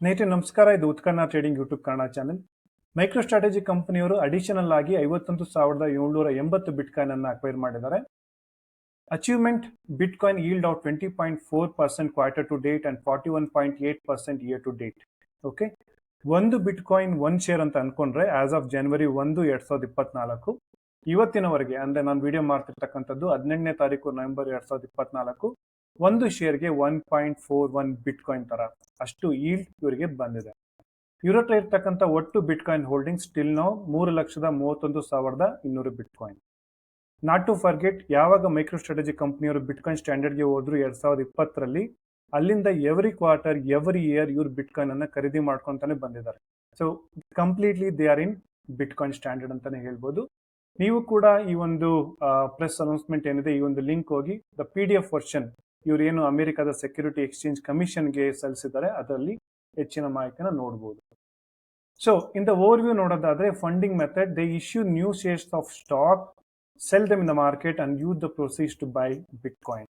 ಸ್ನೇಹಿತರೆ, ನಮಸ್ಕಾರ. ಇದು Utkarna trading YouTube Kannada channel. MicroStrategy ಕಂಪನಿಯವರು ಅಡಿಷನಲ್ ಆಗಿ ಐವತ್ತೊಂದು ಸಾವಿರದ ಏಳ್ನೂರ ಎಂಬತ್ತು ಬಿಟ್ ಕಾಯಿನ್ ಅನ್ನು ಅಕ್ವೈರ್ ಮಾಡಿದ್ದಾರೆ. Achievement bitcoin yield out twenty point four percent quarter to date and forty one point eight percent year to date okay ಒಂದು ಬಿಟ್ coin one share ಅಂತ ಅನ್ಕೊಂಡ್ರೆ ಆಸ್ ಆಫ್ ಜನವರಿ ಒಂದು, ಎರಡ್ ಸಾವಿರದ ಇಪ್ಪತ್ನಾಲ್ಕು. ಇವತ್ತಿನವರೆಗೆ, ಅಂದ್ರೆ ನಾನು ವಿಡಿಯೋ ಮಾಡ್ತಿರ್ತಕ್ಕಂಥದ್ದು ಹದಿನೆಂಟನೇ ತಾರೀಕು ನವೆಂಬರ್ ಎರಡ್ ಸಾವಿರದ ಇಪ್ಪತ್ನಾಲ್ಕು. ಒಂದು ಶೇರ್ಗೆ one point four one bitcoin ತರ. ಅಷ್ಟು ಈಲ್ಡ್ ಇವರಿಗೆ ಬಂದಿದೆ. ಇವ್ರ ಹತ್ರ ಇರ್ತಕ್ಕಂಥ ಒಟ್ಟು ಬಿಟ್ ಕಾಯಿನ್ ಹೋಲ್ಡಿಂಗ್ ಸ್ಟಿಲ್ ನಾವು ಮೂರು ಲಕ್ಷದ ಮೂವತ್ತೊಂದು ಸಾವಿರದ ಇನ್ನೂರು bitcoin not to forget ಯಾವಾಗ ಮೈಕ್ರೋ ಸ್ಟ್ರಾಟಜಿ ಕಂಪ್ನಿಯವರು ಬಿಟ್ ಕಾಯಿನ್ ಸ್ಟ್ಯಾಂಡರ್ಡ್ಗೆ ಹೋದ್ರು ಎರಡ್ ಸಾವಿರದ ಇಪ್ಪತ್ತರಲ್ಲಿ, ಅಲ್ಲಿಂದ ಎವ್ರಿ ಕ್ವಾರ್ಟರ್ ಎವ್ರಿ ಇಯರ್ ಇವ್ರು ಬಿಟ್ ಕಾಯಿನ್ ಅನ್ನ ಖರೀದಿ ಮಾಡ್ಕೊಂತಾನೆ ಬಂದಿದ್ದಾರೆ. So completely they are in bitcoin standard ಅಂತಾನೆ ಹೇಳ್ಬೋದು. ನೀವು ಕೂಡ ಈ ಒಂದು ಪ್ರೆಸ್ ಅನೌನ್ಸ್ಮೆಂಟ್ ಏನಿದೆ, ಈ ಒಂದು ಲಿಂಕ್ ಹೋಗಿ the P D F version ಇವ್ರು ಏನು ಅಮೆರಿಕದ ಸೆಕ್ಯೂರಿಟಿ ಎಕ್ಸ್ಚೇಂಜ್ ಕಮಿಷನ್ಗೆ ಸಲ್ಲಿಸಿದ್ದಾರೆ, ಅದರಲ್ಲಿ ಹೆಚ್ಚಿನ ಮಾಹಿತಿನ ನೋಡ್ಬೋದು. So in the overview ನೋಡೋದಾದ್ರೆ funding method they issue new shares of stock sell them in the market and use the proceeds to buy bitcoin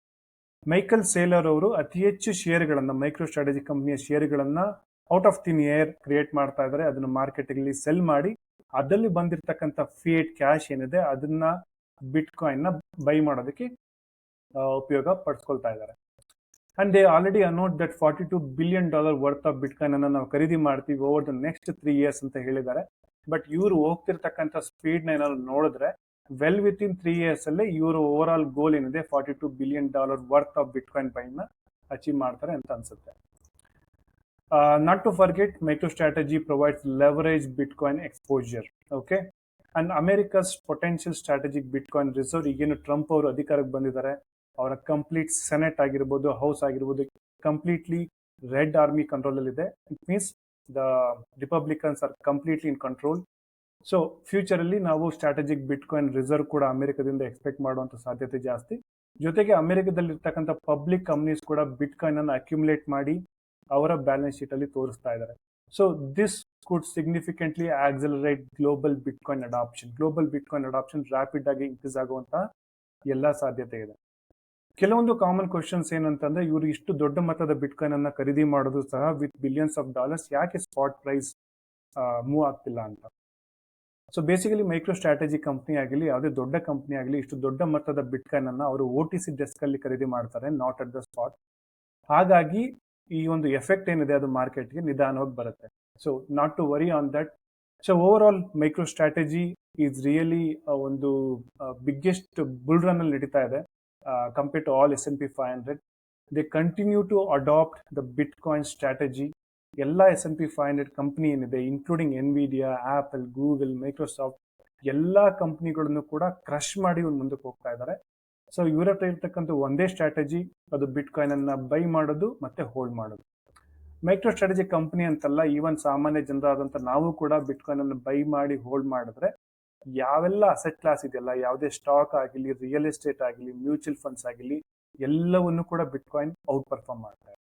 Michael Saylor ಅವರು ಅತಿ ಹೆಚ್ಚು ಶೇರ್ಗಳನ್ನು ಮೈಕ್ರೋ ಸ್ಟ್ರಾಟಜಿ ಕಂಪನಿಯ ಶೇರ್ಗಳನ್ನು out of thin air create ಮಾಡ್ತಾ ಇದ್ದಾರೆ. ಅದನ್ನು ಮಾರ್ಕೆಟ್ಗೆ ಸೆಲ್ ಮಾಡಿ, ಅದರಲ್ಲಿ ಬಂದಿರತಕ್ಕಂಥ ಫಿಯೇಟ್ ಕ್ಯಾಶ್ ಏನಿದೆ, ಅದನ್ನ ಬಿಟ್ ಕಾಯಿನ್ನ ಬೈ ಮಾಡೋದಕ್ಕೆ ಉಪಯೋಗ ಪಡಿಸ್ಕೊಳ್ತಾ ಇದ್ದಾರೆ and they already announced that forty two billion dollar worth of bit ಅನ್ನು ನಾವು ಖರೀದಿ ಮಾಡ್ತೀವಿ over the next three years ಅಂತ ಹೇಳಿದ್ದಾರೆ. ಬಟ್ ಇವರು ಹೋಗ್ತಿರ್ತಕ್ಕಂಥ ಸ್ಪೀಡ್ನ ಏನಾದ್ರು ನೋಡಿದ್ರೆ well within three years ಅಲ್ಲಿ ಇವರು ಓವರ್ ಆಲ್ ಗೋಲ್ ಏನಿದೆ forty two billion dollar worth of bitcoin ಬೈನ achieve ಮಾಡ್ತಾರೆ ಅಂತ ಅನ್ಸುತ್ತೆ. Not to forget MicroStrategy provides leverage bitcoin exposure okay and America's potential strategic bitcoin reserve ಈಗೇನು Trump ಅವರು ಅಧಿಕಾರಕ್ಕೆ ಬಂದಿದ್ದಾರೆ ಅವರ ಕಂಪ್ಲೀಟ್ ಸೆನೆಟ್ ಆಗಿರ್ಬೋದು ಹೌಸ್ ಆಗಿರ್ಬೋದು completely red army ಕಂಟ್ರೋಲಲ್ಲಿದೆ it means the Republicans are completely in control so ಫ್ಯೂಚರಲ್ಲಿ ನಾವು strategic ಬಿಟ್ coin reserve ಕೂಡ ಅಮೆರಿಕದಿಂದ expect ಮಾಡುವಂಥ ಸಾಧ್ಯತೆ ಜಾಸ್ತಿ. ಜೊತೆಗೆ ಅಮೆರಿಕದಲ್ಲಿ ಇರ್ತಕ್ಕಂಥ ಪಬ್ಲಿಕ್ ಕಂಪ್ನೀಸ್ ಕೂಡ ಬಿಟ್ ಕಾಯಿನ್ ಅನ್ನು ಅಕ್ಯುಮುಲೇಟ್ ಮಾಡಿ ಅವರ ಬ್ಯಾಲೆನ್ಸ್ ಶೀಟ್ ಅಲ್ಲಿ ತೋರಿಸ್ತಾ ಇದ್ದಾರೆ. So this could significantly accelerate global bitcoin adoption global bitcoin adoption rapid ಆಗಿ ಇನ್ಕ್ರೀಸ್ ಆಗುವಂತಹ ಎಲ್ಲ ಸಾಧ್ಯತೆ ಇದೆ. ಕೆಲವೊಂದು ಕಾಮನ್ ಕ್ವಶನ್ಸ್ ಏನಂತಂದ್ರೆ, ಇವರು ಇಷ್ಟು ದೊಡ್ಡ ಮಟ್ಟದ ಬಿಟ್ ಕಾಯಿನ್ ಅನ್ನ ಖರೀದಿ ಮಾಡೋದು ಸಹ ವಿತ್ ಬಿಲಿಯನ್ಸ್ ಆಫ್ ಡಾಲರ್ಸ್ ಯಾಕೆ ಸ್ಪಾಟ್ ಪ್ರೈಸ್ ಮೂವ್ ಆಗ್ತಿಲ್ಲ ಅಂತ. So basically MicroStrategy company ಆಗಲಿ, ಯಾವುದೇ ದೊಡ್ಡ ಕಂಪ್ನಿ ಆಗಲಿ, ಇಷ್ಟು ದೊಡ್ಡ ಮಟ್ಟದ ಬಿಟ್ ಕಾಯಿನ್ ಅನ್ನ ಅವರು ಓ ಟಿ ಸಿ ಡೆಸ್ಕ್ ಅಲ್ಲಿ ಖರೀದಿ ಮಾಡ್ತಾರೆ ನಾಟ್ ಅಟ್ ದ ಸ್ಪಾಟ್ ಹಾಗಾಗಿ ಈ ಒಂದು ಎಫೆಕ್ಟ್ ಏನಿದೆ ಅದು ಮಾರ್ಕೆಟ್ಗೆ ನಿಧಾನವಾಗಿ ಬರುತ್ತೆ. So not to worry on that so overall MicroStrategy is really ಒಂದು ಬಿಗ್ಗೆಸ್ಟ್ ಬುಲ್ ರನ್ ಅಲ್ಲಿ ನಡೀತಾ ಇದೆ. S N P five hundred they continue to adopt the bitcoin strategy ಎಲ್ಲ S N P five hundred company ಏನಿದೆ including Nvidia Apple Google Microsoft ಎಲ್ಲ ಕಂಪ್ನಿಗಳನ್ನು ಕೂಡ crush ಮಾಡಿ ಇವ್ರು ಮುಂದಕ್ಕೆ ಹೋಗ್ತಾ ಇದ್ದಾರೆ ಸೊ ಇವರ ಹತ್ರ ಇರ್ತಕ್ಕಂಥ ಒಂದೇ ಸ್ಟ್ರಾಟಜಿ ಅದು ಬಿಟ್ ಕಾಯಿನ್ ಅನ್ನ ಬೈ ಮಾಡೋದು ಮತ್ತೆ ಹೋಲ್ಡ್ ಮಾಡೋದು. ಮೈಕ್ರೋ ಸ್ಟ್ರಾಟಜಿ ಕಂಪ್ನಿ ಅಂತಲ್ಲ ಈವನ್ ಸಾಮಾನ್ಯ ಜನರಾದಂಥ ನಾವು ಕೂಡ ಬಿಟ್ ಕಾಯಿನ್ ಅನ್ನು ಬೈ ಮಾಡಿ ಹೋಲ್ಡ್ ಮಾಡಿದ್ರೆ ಯಾವೆಲ್ಲ ಅಸೆಟ್ ಕ್ಲಾಸ್ ಇದೆಯಲ್ಲ, ಯಾವುದೇ ಸ್ಟಾಕ್ ಆಗಲಿ ರಿಯಲ್ ಎಸ್ಟೇಟ್ ಆಗಲಿ ಮ್ಯೂಚುವಲ್ ಫಂಡ್ಸ್ ಆಗಲಿ, ಎಲ್ಲವನ್ನು ಕೂಡ ಬಿಟ್ಕಾಯಿನ್ ಔಟ್ ಪರ್ಫಾರ್ಮ್ ಮಾಡ್ತಾರೆ